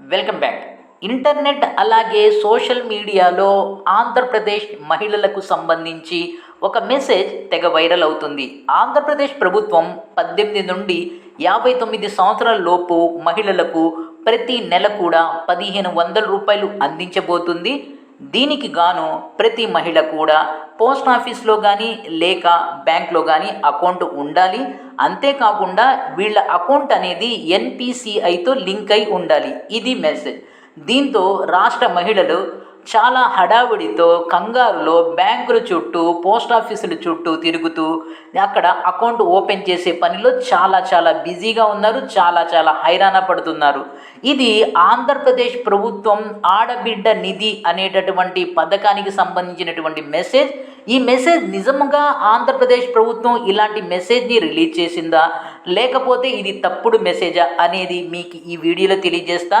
Welcome back internet అలాగే social మీడియాలో ఆంధ్రప్రదేశ్ మహిళలకు సంబంధించి ఒక మెసేజ్ తెగ వైరల్ అవుతుంది. ఆంధ్రప్రదేశ్ ప్రభుత్వం పద్దెనిమిది నుండి యాభై తొమ్మిది సంవత్సరాల లోపు మహిళలకు ప్రతి నెల కూడా పదిహేను వందల రూపాయలు అందించబోతుంది. దీనికి గాను ప్రతి మహిళ కూడా పోస్ట్ ఆఫీస్లో కానీ లేక బ్యాంక్లో కానీ అకౌంట్ ఉండాలి. అంతేకాకుండా వీళ్ళ అకౌంట్ అనేది ఎన్పిసిఐతో లింక్ అయి ఉండాలి. ఇది మెసేజ్. దీంతో రాష్ట్ర మహిళలు చాలా హడావుడితో కంగారులో బ్యాంకుల చుట్టూ పోస్ట్ ఆఫీసుల చుట్టూ తిరుగుతూ అక్కడ అకౌంట్ ఓపెన్ చేసే పనిలో చాలా చాలా బిజీగా ఉన్నారు చాలా చాలా హైరాణ పడుతున్నారు. ఇది ఆంధ్రప్రదేశ్ ప్రభుత్వం ఆడబిడ్డ నిధి అనేటటువంటి పథకానికి సంబంధించినటువంటి మెసేజ్. ఈ మెసేజ్ నిజంగా ఆంధ్రప్రదేశ్ ప్రభుత్వం ఇలాంటి మెసేజ్ని రిలీజ్ చేసిందా? లేకపోతే ఇది తప్పుడు మెసేజా అనేది మీకు ఈ వీడియోలో తెలియజేస్తా.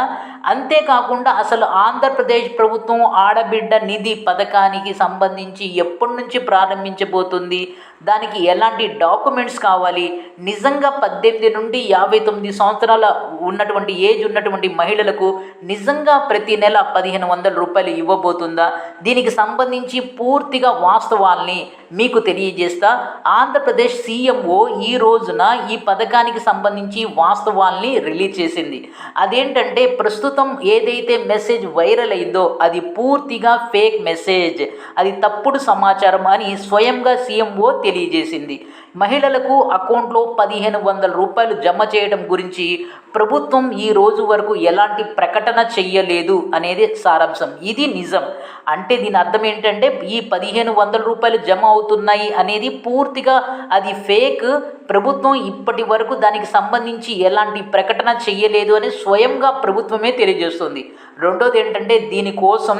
అంతేకాకుండా అసలు ఆంధ్రప్రదేశ్ ప్రభుత్వం ఆడబిడ్డ నిధి పథకానికి సంబంధించి ఎప్పటి నుంచి ప్రారంభించబోతుంది? దానికి ఎలాంటి డాక్యుమెంట్స్ కావాలి? నిజంగా పద్దెనిమిది నుండి యాభై తొమ్మిది సంవత్సరాల ఉన్నటువంటి ఏజ్ ఉన్నటువంటి మహిళలకు నిజంగా ప్రతి నెల పదిహేను వందల రూపాయలు ఇవ్వబోతుందా? దీనికి సంబంధించి పూర్తిగా వాస్తవాల్ని మీకు తెలియజేస్తా ఆంధ్రప్రదేశ్ సీఎంఓ ఈ రోజున ఈ పథకానికి సంబంధించి వాస్తవాల్ని రిలీజ్ చేసింది. అదేంటంటే ప్రస్తుతం ఏదైతే మెసేజ్ వైరల్ అయిందో అది పూర్తిగా ఫేక్ మెసేజ్. అది తప్పుడు సమాచారం అని స్వయంగా సీఎంఓ తెలియజేసింది. మహిళలకు అకౌంట్లో పదిహేను వందల రూపాయలు జమ చేయడం గురించి ప్రభుత్వం ఈ రోజు వరకు ఎలాంటి ప్రకటన చెయ్యలేదు అనేది సారాంశం. ఇది నిజం. అంటే దీని అర్థం ఏంటంటే ఈ పదిహేను వందల రూపాయలు జమ అవుతున్నాయి అనేది పూర్తిగా అది ఫేక్. ప్రభుత్వం ఇప్పటి వరకు దానికి సంబంధించి ఎలాంటి ప్రకటన చేయలేదు అని స్వయంగా ప్రభుత్వమే తెలియజేస్తుంది. రెండోది ఏంటంటే దీనికోసం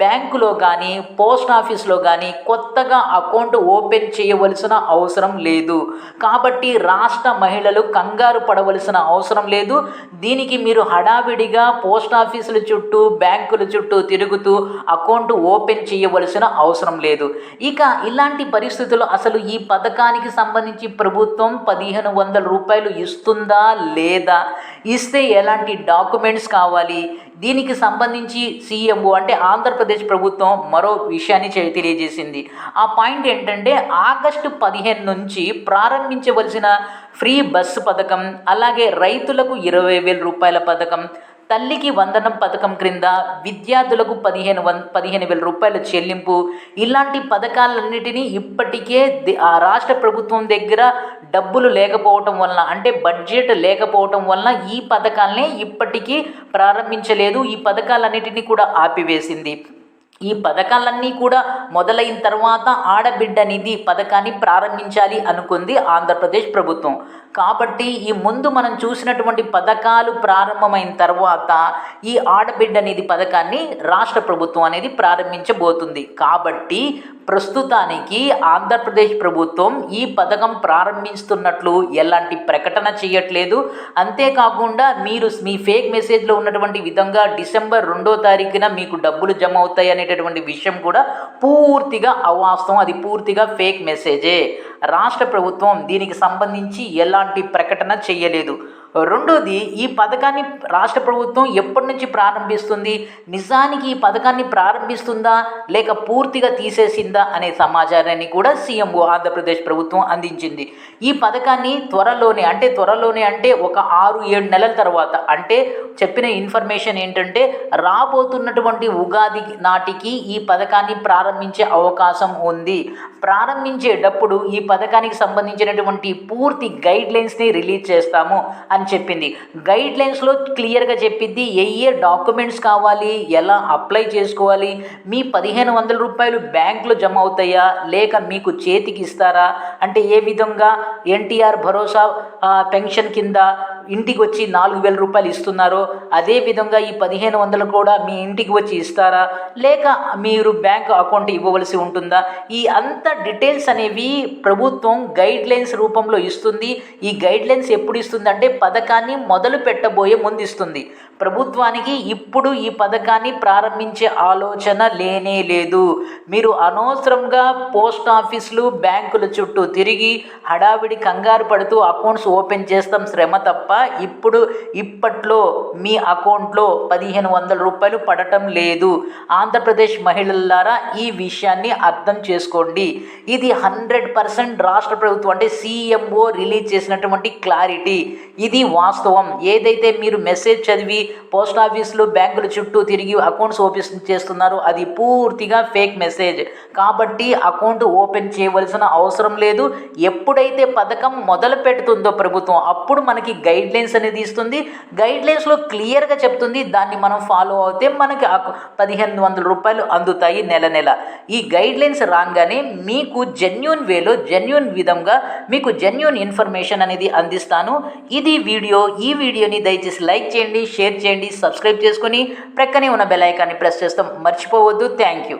బ్యాంకులో కానీ పోస్ట్ ఆఫీస్లో కానీ కొత్తగా అకౌంట్ ఓపెన్ చేయవలసిన అవసరం లేదు. కాబట్టి రాష్ట్ర మహిళలు కంగారు పడవలసిన అవసరం లేదు. దీనికి మీరు హడావిడిగా పోస్ట్ ఆఫీసుల చుట్టూ బ్యాంకుల చుట్టూ తిరుగుతూ అకౌంట్ ఓపెన్ చేయవలసిన అవసరం లేదు. ఇక ఇలాంటి పరిస్థితుల్లో అసలు ఈ పథకానికి సంబంధించి ప్రభుత్వం పదిహేను వందల రూపాయలు ఇస్తుందా లేదా? ఇస్తే ఎలాంటి డాక్యుమెంట్స్ కావాలి? దీనికి సంబంధించి సీఎంఓ అంటే ఆంధ్రప్రదేశ్ ప్రభుత్వం మరో విషయాన్ని తెలియజేసింది. ఆ పాయింట్ ఏంటంటే ఆగస్టు పదిహేను నుంచి ప్రారంభించవలసిన ఫ్రీ బస్సు పథకం అలాగే రైతులకు ఇరవై వేల రూపాయల పథకం తల్లికి వందనం పథకం క్రింద విద్యార్థులకు పదిహేను వన్ పదిహేను వేల రూపాయల చెల్లింపు. ఇలాంటి పథకాలన్నిటినీ ఇప్పటికే ఆ రాష్ట్ర ప్రభుత్వం దగ్గర డబ్బులు లేకపోవటం వలన అంటే బడ్జెట్ లేకపోవటం వలన ఈ పథకాలనే ఇప్పటికీ ప్రారంభించలేదు. ఈ పథకాలన్నిటినీ కూడా ఆపివేసింది. ఈ పథకాలన్నీ కూడా మొదలైన తర్వాత ఆడబిడ్డ నిధి పథకాన్ని ప్రారంభించాలి అనుకుంది ఆంధ్రప్రదేశ్ ప్రభుత్వం. కాబట్టి ఈ ముందు మనం చూసినటువంటి పథకాలు ప్రారంభమైన తర్వాత ఈ ఆడబిడ్డ నిధి పథకాన్ని రాష్ట్ర ప్రభుత్వం అనేది ప్రారంభించబోతుంది. కాబట్టి ప్రస్తుతానికి ఆంధ్రప్రదేశ్ ప్రభుత్వం ఈ పథకం ప్రారంభిస్తున్నట్లు ఎలాంటి ప్రకటన చేయట్లేదు. అంతేకాకుండా మీరు మీ ఫేక్ మెసేజ్లో ఉన్నటువంటి విధంగా డిసెంబర్ రెండో తారీఖున మీకు డబ్బులు జమ అవుతాయి అనేటటువంటి విషయం కూడా పూర్తిగా అవాస్తవం. అది పూర్తిగా ఫేక్ మెసేజే. రాష్ట్ర ప్రభుత్వం దీనికి సంబంధించి ఎలాంటి ప్రకటన చేయలేదు. రెండోది ఈ పథకాన్ని రాష్ట్ర ప్రభుత్వం ఎప్పటి నుంచి ప్రారంభిస్తుంది? నిజానికి ఈ పథకాన్ని ప్రారంభిస్తుందా? లేక పూర్తిగా తీసేసిందా? అనే సమాచారాన్ని కూడా సీఎంఓ ఆంధ్రప్రదేశ్ ప్రభుత్వం అందించింది. ఈ పథకాన్ని త్వరలోనే అంటే త్వరలోనే అంటే ఒక ఆరు ఏడు నెలల తర్వాత అంటే చెప్పిన ఇన్ఫర్మేషన్ ఏంటంటే రాబోతున్నటువంటి ఉగాది నాటికి ఈ పథకాన్ని ప్రారంభించే అవకాశం ఉంది. ప్రారంభించేటప్పుడు ఈ పథకానికి సంబంధించినటువంటి పూర్తి గైడ్ లైన్స్ని రిలీజ్ చేస్తాము. అని అని చెప్పింది. గైడ్ లైన్స్లో క్లియర్గా చెప్పింది ఏ ఏ డాక్యుమెంట్స్ కావాలి ఎలా అప్లై చేసుకోవాలి మీ పదిహేను వందల రూపాయలు బ్యాంకులో జమ అవుతాయా లేక మీకు చేతికి ఇస్తారా అంటే ఏ విధంగా ఎన్టీఆర్ భరోసా పెన్షన్ కింద ఇంటికి వచ్చి నాలుగు వేల రూపాయలు ఇస్తున్నారో అదే విధంగా ఈ పదిహేను వందలు కూడా మీ ఇంటికి వచ్చి ఇస్తారా? లేక మీరు బ్యాంక్ అకౌంట్ ఇవ్వవలసి ఉంటుందా? ఈ అంత డీటెయిల్స్ అనేవి ప్రభుత్వం గైడ్ లైన్స్ రూపంలో ఇస్తుంది. ఈ గైడ్ లైన్స్ ఎప్పుడు ఇస్తుంది అంటే పథకాన్ని మొదలు పెట్టబోయే ముందు ఇస్తుంది. ప్రభుత్వానికి ఇప్పుడు ఈ పథకాన్ని ప్రారంభించే ఆలోచన లేనే లేదు. మీరు అనవసరంగా పోస్ట్ ఆఫీసులు బ్యాంకుల చుట్టూ తిరిగి హడావిడి కంగారు పడుతూ అకౌంట్స్ ఓపెన్ చేస్తాం శ్రమ తప్ప ఇప్పుడు ఇప్పట్లో మీ అకౌంట్లో పదిహేను వందల రూపాయలు పడటం లేదు. ఆంధ్రప్రదేశ్ మహిళలారా ఈ విషయాన్ని అర్థం చేసుకోండి. ఇది హండ్రెడ్ పర్సెంట్ రాష్ట్ర ప్రభుత్వం అంటే సీఎంఓ రిలీజ్ చేసినటువంటి క్లారిటీ. ఇది వాస్తవం. ఏదైతే మీరు మెసేజ్ చదివి పోస్ట్ ఆఫీసులు బ్యాంకుల చుట్టూ తిరిగి అకౌంట్స్ ఓపెన్ చేస్తున్నారు. అది పూర్తిగా ఫేక్ మెసేజ్. కాబట్టి అకౌంట్ ఓపెన్ చేయవలసిన అవసరం లేదు. ఎప్పుడైతే పథకం మొదలు పెడుతుందో ప్రభుత్వం అప్పుడు మనకి గైడ్ లైన్స్ అనేది ఇస్తుంది. గైడ్ లైన్స్లో క్లియర్గా చెప్తుంది. దాన్ని మనం ఫాలో అవుతే మనకి పదిహేను వందల రూపాయలు అందుతాయి నెల నెల. ఈ గైడ్ లైన్స్ రాగానే మీకు జెన్యున్ వేలో జెన్యున్ విధంగా మీకు జెన్యున్ ఇన్ఫర్మేషన్ అనేది అందిస్తాను. ఇది వీడియో ఈ వీడియోని దయచేసి లైక్ చేయండి షేర్ షేర్ చేయండి సబ్స్క్రైబ్ చేసుకుని ప్రక్కనే ఉన్న బెల్ ఐకాన్ని ప్రెస్ చేస్తాం. మర్చిపోవద్దు. Thank you